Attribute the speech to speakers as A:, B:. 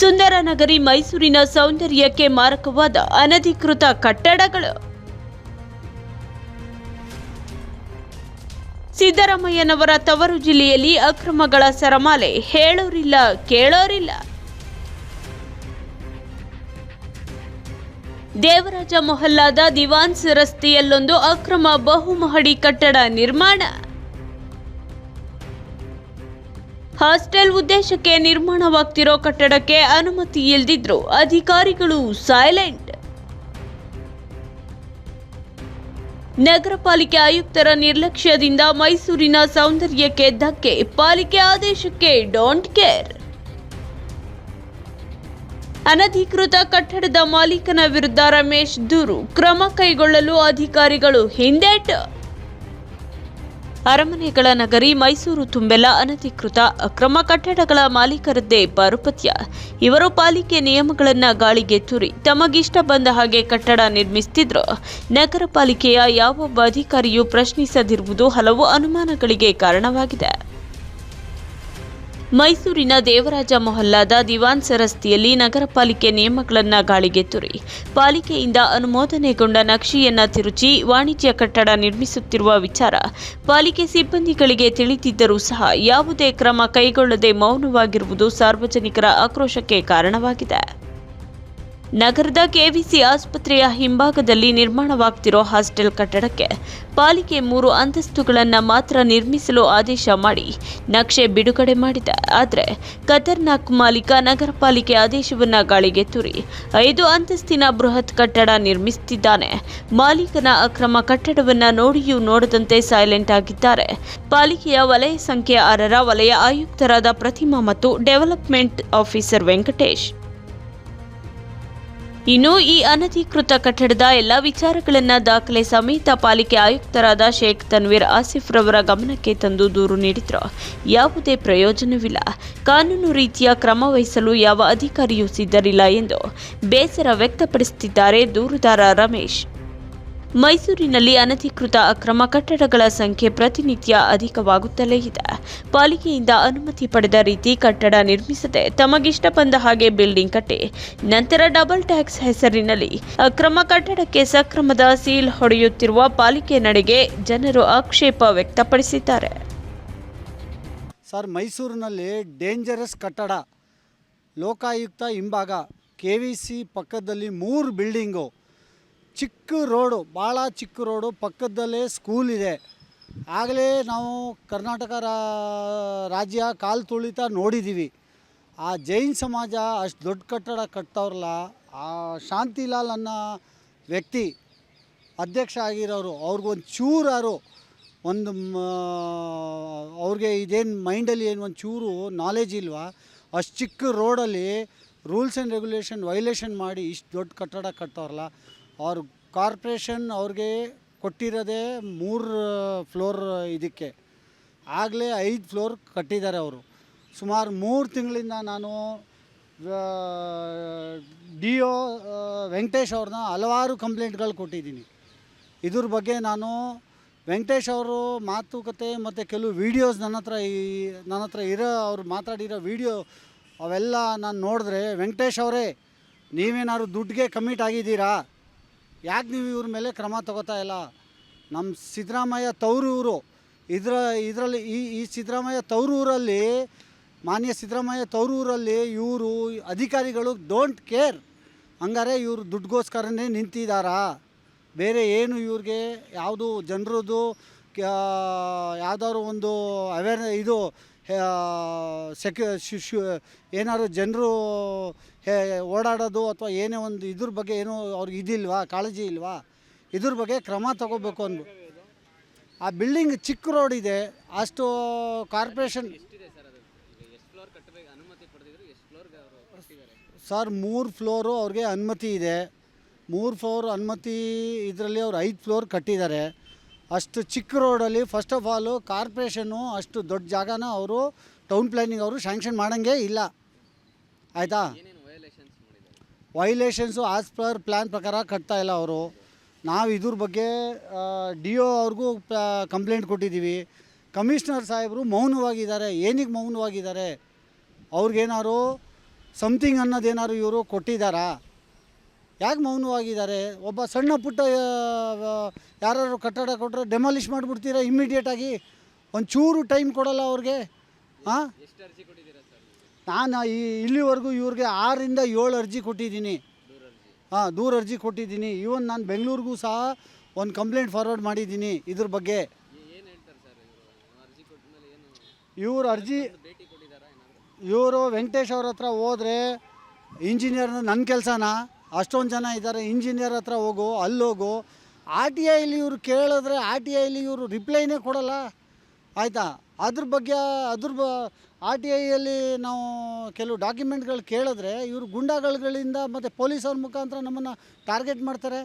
A: ಸುಂದರ ನಗರಿ ಮೈಸೂರಿನ ಸೌಂದರ್ಯಕ್ಕೆ ಮಾರಕವಾದ ಅನಧಿಕೃತ ಕಟ್ಟಡಗಳು. ಸಿದ್ದರಾಮಯ್ಯನವರ ತವರು ಜಿಲ್ಲೆಯಲ್ಲಿ ಅಕ್ರಮಗಳ ಸರಮಾಲೆ. ಹೇಳೋರಿಲ್ಲ, ಕೇಳೋರಿಲ್ಲ. ದೇವರಾಜ ಮೊಹಲ್ಲಾದ ದಿವಾನ್ಸ್ ರಸ್ತೆಯಲ್ಲೊಂದು ಅಕ್ರಮ ಬಹುಮಹಡಿ ಕಟ್ಟಡ ನಿರ್ಮಾಣ. ಹಾಸ್ಟೆಲ್ ಉದ್ದೇಶಕ್ಕೆ ನಿರ್ಮಾಣವಾಗ್ತಿರೋ ಕಟ್ಟಡಕ್ಕೆ ಅನುಮತಿ ಇಲ್ದಿದ್ರು ಅಧಿಕಾರಿಗಳು ಸೈಲೆಂಟ್. ನಗರ ಪಾಲಿಕೆ ಆಯುಕ್ತರ ನಿರ್ಲಕ್ಷ್ಯದಿಂದ ಮೈಸೂರಿನ ಸೌಂದರ್ಯಕ್ಕೆ ಧಕ್ಕೆ, ಪಾಲಿಕೆ ಆದೇಶಕ್ಕೆ ಡೋಂಟ್ ಕೇರ್. ಅನಧಿಕೃತ ಕಟ್ಟಡದ ಮಾಲೀಕನ ವಿರುದ್ಧ ರಮೇಶ್ ದೂರು, ಕ್ರಮ ಕೈಗೊಳ್ಳಲು ಅಧಿಕಾರಿಗಳು ಹಿಂದೇಟು. ಅರಮನೆಗಳ ನಗರಿ ಮೈಸೂರು ತುಂಬೆಲ್ಲ ಅನಧಿಕೃತ ಅಕ್ರಮ ಕಟ್ಟಡಗಳ ಮಾಲೀಕರದ್ದೇ ಪಾರುಪತ್ಯ. ಇವರು ಪಾಲಿಕೆ ನಿಯಮಗಳನ್ನು ಗಾಳಿಗೆ ತೂರಿ ತಮಗಿಷ್ಟ ಬಂದ ಹಾಗೆ ಕಟ್ಟಡ ನಿರ್ಮಿಸುತ್ತಿದ್ರು ನಗರ ಪಾಲಿಕೆಯ ಯಾವೊಬ್ಬ ಅಧಿಕಾರಿಯೂ ಪ್ರಶ್ನಿಸದಿರುವುದು ಹಲವು ಅನುಮಾನಗಳಿಗೆ ಕಾರಣವಾಗಿದೆ. ಮೈಸೂರಿನ ದೇವರಾಜ ಮೊಹಲ್ಲಾದ ದಿವಾನ್ಸ್ ರಸ್ತೆಯಲ್ಲಿ ನಗರ ಪಾಲಿಕೆ ನಿಯಮಗಳನ್ನು ಗಾಳಿಗೆ ತುರಿ. ಪಾಲಿಕೆಯಿಂದ ಅನುಮೋದನೆಗೊಂಡ ನಕ್ಷೆಯನ್ನ ತಿರುಚಿ ವಾಣಿಜ್ಯ ಕಟ್ಟಡ ನಿರ್ಮಿಸುತ್ತಿರುವ ವಿಚಾರ ಪಾಲಿಕೆ ಸಿಬ್ಬಂದಿಗಳಿಗೆ ತಿಳಿದಿದ್ದರೂ ಸಹ ಯಾವುದೇ ಕ್ರಮ ಕೈಗೊಳ್ಳದೆ ಮೌನವಾಗಿರುವುದು ಸಾರ್ವಜನಿಕರ ಆಕ್ರೋಶಕ್ಕೆ ಕಾರಣವಾಗಿದೆ. ನಗರದ ಕೆವಿಸಿ ಆಸ್ಪತ್ರೆಯ ಹಿಂಭಾಗದಲ್ಲಿ ನಿರ್ಮಾಣವಾಗ್ತಿರೋ ಹಾಸ್ಟೆಲ್ ಕಟ್ಟಡಕ್ಕೆ ಪಾಲಿಕೆ ಮೂರು ಅಂತಸ್ತುಗಳನ್ನು ಮಾತ್ರ ನಿರ್ಮಿಸಲು ಆದೇಶ ಮಾಡಿ ನಕ್ಷೆ ಬಿಡುಗಡೆ ಮಾಡಿದೆ. ಆದರೆ ಖತರ್ನಾಕ್ ಮಾಲೀಕ ನಗರ ಪಾಲಿಕೆ ಆದೇಶವನ್ನು ಗಾಳಿಗೆ ತುರಿ. ಐದು ಅಂತಸ್ತಿನ ಬೃಹತ್ ಕಟ್ಟಡ ನಿರ್ಮಿಸುತ್ತಿದ್ದಾನೆ ಮಾಲೀಕನ ಅಕ್ರಮ ಕಟ್ಟಡವನ್ನು ನೋಡಿಯೂ ನೋಡದಂತೆ ಸೈಲೆಂಟ್ ಆಗಿದ್ದಾರೆ. ಪಾಲಿಕೆಯ ವಲಯ ಸಂಖ್ಯೆ ಆರರ ವಲಯ ಆಯುಕ್ತರಾದ ಪ್ರತಿಮಾ ಮತ್ತು ಡೆವಲಪ್ಮೆಂಟ್ ಆಫೀಸರ್ ವೆಂಕಟೇಶ್. ಇನ್ನು ಈ ಅನಧಿಕೃತ ಕಟ್ಟಡದ ಎಲ್ಲ ವಿಚಾರಗಳನ್ನ ದಾಖಲೆ ಸಮೇತ ಪಾಲಿಕೆ ಆಯುಕ್ತರಾದ ಶೇಖ್ ತನ್ವೀರ್ ಆಸಿಫ್ ರವರ ಗಮನಕ್ಕೆ ತಂದು ದೂರು ನೀಡಿದ್ರು. ಯಾವುದೇ ಪ್ರಯೋಜನವಿಲ್ಲ. ಕಾನೂನು ರೀತಿಯ ಕ್ರಮ ವಹಿಸಲು ಯಾವ ಅಧಿಕಾರಿಯೂ ಸಿದ್ಧರಿಲ್ಲ ಎಂದು ಬೇಸರ ವ್ಯಕ್ತಪಡಿಸುತ್ತಿದ್ದಾರೆ ದೂರುದಾರ ರಮೇಶ್. ಮೈಸೂರಿನಲ್ಲಿ ಅನಧಿಕೃತ ಅಕ್ರಮ ಕಟ್ಟಡಗಳ ಸಂಖ್ಯೆ ಪ್ರತಿನಿತ್ಯ ಅಧಿಕವಾಗುತ್ತಲೇ ಇದೆ. ಪಾಲಿಕೆಯಿಂದ ಅನುಮತಿ ಪಡೆದ ರೀತಿ ಕಟ್ಟಡ ನಿರ್ಮಿಸದೆ ತಮಗಿಷ್ಟ ಬಂದ ಹಾಗೆ ಬಿಲ್ಡಿಂಗ್ ಕಟ್ಟಿ, ನಂತರ ಡಬಲ್ ಟ್ಯಾಕ್ಸ್ ಹೆಸರಿನಲ್ಲಿ ಅಕ್ರಮ ಕಟ್ಟಡಕ್ಕೆ ಸಕ್ರಮದ ಸೀಲ್ ಹೊಡೆಯುತ್ತಿರುವ ಪಾಲಿಕೆ ನಡೆಗೆ ಜನರು ಆಕ್ಷೇಪ ವ್ಯಕ್ತಪಡಿಸಿದ್ದಾರೆ.
B: ಸರ್, ಮೈಸೂರಿನಲ್ಲಿ ಡೇಂಜರಸ್ ಕಟ್ಟಡ. ಲೋಕಾಯುಕ್ತ ಹಿಂಭಾಗ ಕೆ ವಿ ಸಿ ಪಕ್ಕದಲ್ಲಿ ಮೂರು ಬಿಲ್ಡಿಂಗು. ಚಿಕ್ಕ ರೋಡು, ಭಾಳ ಚಿಕ್ಕ ರೋಡು, ಪಕ್ಕದಲ್ಲೇ ಸ್ಕೂಲ್ ಇದೆ. ಆಗಲೇ ನಾವು ಕರ್ನಾಟಕ ರಾಜ್ಯ ಕಾಲು ತುಳಿತ ನೋಡಿದ್ದೀವಿ ಆ ಜೈನ್ ಸಮಾಜ ಅಷ್ಟು ದೊಡ್ಡ ಕಟ್ಟಡ ಕಟ್ತವ್ರಲ್ಲ, ಆ ಶಾಂತಿಲಾಲ್ ಅನ್ನೋ ವ್ಯಕ್ತಿ ಅಧ್ಯಕ್ಷ ಆಗಿರೋರು ಅವ್ರಿಗೊಂದು ಚೂರಾರು ಒಂದು ಅವ್ರಿಗೆ ಇದೇನು ಮೈಂಡಲ್ಲಿ ಏನು ಒಂದು ಚೂರು ನಾಲೆಜ್ ಇಲ್ವಾ, ಅಷ್ಟು ಚಿಕ್ಕ ರೋಡಲ್ಲಿ ರೂಲ್ಸ್ ಆ್ಯಂಡ್ ರೆಗ್ಯುಲೇಷನ್ ವೈಲೇಷನ್ ಮಾಡಿ ಇಷ್ಟು ದೊಡ್ಡ ಕಟ್ಟಡ ಕಟ್ಟೋರಲ್ಲ ಅವ್ರ ಕಾರ್ಪೊರೇಷನ್ ಅವ್ರಿಗೆ ಕೊಟ್ಟಿರೋದೇ ಮೂರು ಫ್ಲೋರ್ ಇದಕ್ಕೆ. ಆಗಲೇ ಐದು ಫ್ಲೋರ್ ಕಟ್ಟಿದ್ದಾರೆ ಅವರು. ಸುಮಾರು ಮೂರು ತಿಂಗಳಿಂದ ನಾನು ಡಿ ಒ ವೆಂಕಟೇಶ್ ಅವ್ರನ್ನ ಹಲವಾರು ಕಂಪ್ಲೇಂಟ್ಗಳು ಕೊಟ್ಟಿದ್ದೀನಿ. ಇದ್ರ ಬಗ್ಗೆ ನಾನು ವೆಂಕಟೇಶ್ ಅವರು ಮಾತುಕತೆ ಮತ್ತು ಕೆಲವು ವೀಡಿಯೋಸ್ ನನ್ನ ಹತ್ರ ಈ, ನನ್ನ ಹತ್ರ ಇರೋ, ಅವ್ರು ಮಾತಾಡಿರೋ ವೀಡಿಯೋ ಅವೆಲ್ಲ ನಾನು ನೋಡಿದ್ರೆ ವೆಂಕಟೇಶ್ ಅವರೇ, ನೀವೇನಾದ್ರು ದುಡ್ಡಿಗೆ ಕಮಿಟ್ ಆಗಿದ್ದೀರಾ? ಯಾಕೆ ನೀವು ಇವ್ರ ಮೇಲೆ ಕ್ರಮ ತಗೋತಾ ಇಲ್ಲ? ನಮ್ಮ ಸಿದ್ದರಾಮಯ್ಯ ತವರೂರು ಇದರ, ಇದರಲ್ಲಿ, ಈ ಈ ಸಿದ್ದರಾಮಯ್ಯ ತವರೂರಲ್ಲಿ ಮಾನ್ಯ ಸಿದ್ದರಾಮಯ್ಯ ತವರೂರಲ್ಲಿ ಇವರು ಅಧಿಕಾರಿಗಳು ಡೋಂಟ್ ಕೇರ್ ಹಂಗಾರೆ ಇವರು ದುಡ್ಡುಗೋಸ್ಕರನೇ ನಿಂತಿದ್ದಾರಾ ಬೇರೆ ಏನು ಇವ್ರಿಗೆ? ಯಾವುದು ಜನರದ್ದು ಯಾವುದಾದ್ರು ಒಂದು ಅವೇರ್ ಇದು ಸೆಕ್ಯು ಶು ಶು, ಏನಾದ್ರು ಜನರು ಓಡಾಡೋದು ಅಥವಾ ಏನೇ ಒಂದು ಇದ್ರ ಬಗ್ಗೆ ಏನೋ ಅವ್ರಿಗೆ ಇದಿಲ್ವಾ, ಕಾಳಜಿ ಇಲ್ವಾ? ಇದ್ರ ಬಗ್ಗೆ ಕ್ರಮ ತಗೋಬೇಕು ಅಂದು ಆ ಬಿಲ್ಡಿಂಗ್ ಚಿಕ್ಕ ರೋಡ್ ಇದೆ, ಅಷ್ಟು ಕಾರ್ಪೊರೇಷನ್ ಸರ್, ಮೂರು ಫ್ಲೋರು ಅವ್ರಿಗೆ ಅನುಮತಿ ಇದೆ. ಮೂರು ಫ್ಲೋರ್ ಅನುಮತಿ ಇದರಲ್ಲಿ ಅವ್ರು ಐದು ಫ್ಲೋರ್ ಕಟ್ಟಿದ್ದಾರೆ. ಅಷ್ಟು ಚಿಕ್ಕ ರೋಡಲ್ಲಿ ಫಸ್ಟ್ ಆಫ್ ಆಲು ಕಾರ್ಪೊರೇಷನ್ನು ಅಷ್ಟು ದೊಡ್ಡ ಜಾಗನ ಅವರು ಟೌನ್ ಪ್ಲ್ಯಾನಿಂಗ್ ಅವರು ಶ್ಯಾಂಕ್ಷನ್ ಮಾಡೋಂಗೇ ಇಲ್ಲ. ಆಯಿತಾ? ವೈಲೇಷನ್ಸು ಆಸ್ ಪರ್ ಪ್ಲ್ಯಾನ್ ಪ್ರಕಾರ ಕಟ್ತಾ ಇಲ್ಲ ಅವರು. ನಾವು ಇದ್ರ ಬಗ್ಗೆ ಡಿ ಒ ಅವ್ರಿಗೂ ಕಂಪ್ಲೇಂಟ್ ಕೊಟ್ಟಿದ್ದೀವಿ. ಕಮಿಷ್ನರ್ ಸಾಹೇಬರು ಮೌನವಾಗಿದ್ದಾರೆ. ಏನಿಗೆ ಮೌನವಾಗಿದ್ದಾರೆ? ಅವ್ರಿಗೇನಾದ್ರು ಸಮಥಿಂಗ್ ಅನ್ನೋದೇನಾದ್ರು ಇವರು ಕೊಟ್ಟಿದ್ದಾರಾ? ಯಾಕೆ ಮೌನವಾಗಿದ್ದಾರೆ? ಒಬ್ಬ ಸಣ್ಣ ಪುಟ್ಟ ಯಾರು ಕಟ್ಟಡ ಕೊಟ್ಟರೆ ಡೆಮಾಲಿಷ್ ಮಾಡಿಬಿಡ್ತೀರಾ ಇಮ್ಮಿಡಿಯೇಟಾಗಿ ಒಂಚೂರು ಚೂರು ಟೈಮ್ ಕೊಡಲ್ಲ ಅವ್ರಿಗೆ ಹಾಂ ನಾನು ಈ, ಇಲ್ಲಿವರೆಗೂ ಇವ್ರಿಗೆ ಆರರಿಂದ ಏಳು ಅರ್ಜಿ ಕೊಟ್ಟಿದ್ದೀನಿ. ಹಾಂ ದೂರ ಅರ್ಜಿ ಕೊಟ್ಟಿದ್ದೀನಿ. ಈವನ್ ನಾನು ಬೆಂಗಳೂರಿಗೂ ಸಹ ಒಂದು ಕಂಪ್ಲೇಂಟ್ ಫಾರ್ವರ್ಡ್ ಮಾಡಿದ್ದೀನಿ ಇದ್ರ ಬಗ್ಗೆ. ಇವ್ರ ಅರ್ಜಿ, ಇವರು ವೆಂಕಟೇಶ್ ಅವ್ರ ಹತ್ರ ಹೋದರೆ ಇಂಜಿನಿಯರ್ ನನ್ನ ಕೆಲಸನ? ಅಷ್ಟೊಂದು ಜನ ಇದ್ದಾರೆ ಇಂಜಿನಿಯರ್ ಹತ್ರ ಹೋಗು ಅಲ್ಲೋಗು ಆರ್ ಟಿ ಐಲಿ ಇವರು ಕೇಳಿದ್ರೆ ಆರ್ ಟಿ ಐಲಿ ಇವರು ರಿಪ್ಲೈನೇ ಕೊಡಲ್ಲ. ಆಯಿತಾ? ಅದ್ರ ಬಗ್ಗೆ, ಅದ್ರ ಬ, ಆರ್ ಟಿ ಐಯಲ್ಲಿ ನಾವು ಕೆಲವು ಡಾಕ್ಯುಮೆಂಟ್ಗಳು ಕೇಳಿದ್ರೆ ಇವರು ಗುಂಡಾಗಳಿಂದ ಮತ್ತು ಪೊಲೀಸವ್ರ ಮುಖಾಂತರ ನಮ್ಮನ್ನು ಟಾರ್ಗೆಟ್ ಮಾಡ್ತಾರೆ.